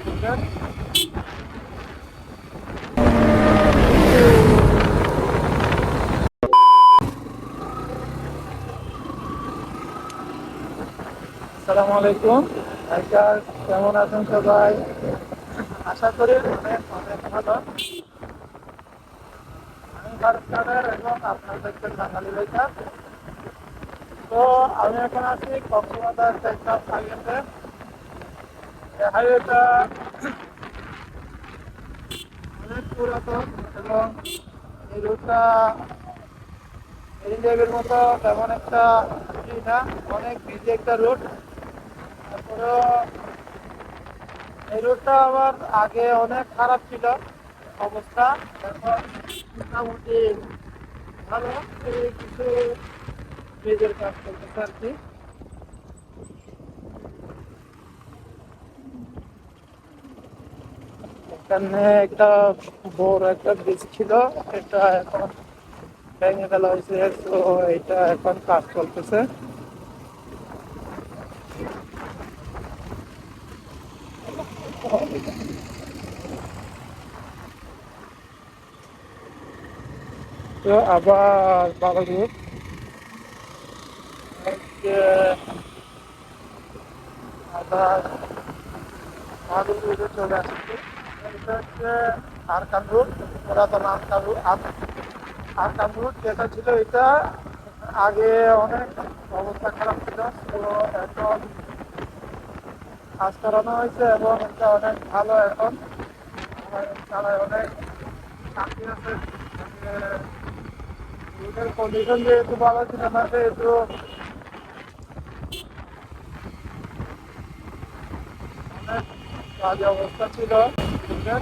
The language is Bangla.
আসসালামু আলাইকুম। কেমন আছেন সবাই? আশা করি অনেক ভালো। আমি ভারত এবং আপনার দেখছেন বাঙালি লেখা তো আমি এখন আছি কক্সবাজার টেকনাফ হাইওয়েতে। এই হাইওয়েটা অনেক পুরাতন এবং এই রুটটা এরিয়াবের মতো তেমন একটা না, অনেক বিজি একটা রুট তারপরে এই রুটটা আবার আগে অনেক খারাপ ছিল, অবস্থা। এখন মোটামুটি ভালো কিছু ব্রিজের কাজ করতেছে আর কি। এখানে একটা বড় একটা ব্রিজ ছিল, এটা এখন ভেঙে ফেলা হয়েছে, তো এটা এখন কাজ চলতেছে। তো আবার বাবা গ্রুপ আবার বাবা গ্রুপে চলে আসছে। এটা হচ্ছে আরকান রুট পুরাতন আরকান রুট আরকান রুট যেটা ছিল এটা আগে অনেক অবস্থা খারাপ ছিল এখন কাজ করানো হয়েছে এবং এটা অনেক ভালো এখন কন্ডিশন যেহেতু ভালো না সেহেতু অনেক বাজে অবস্থা ছিল। সরকার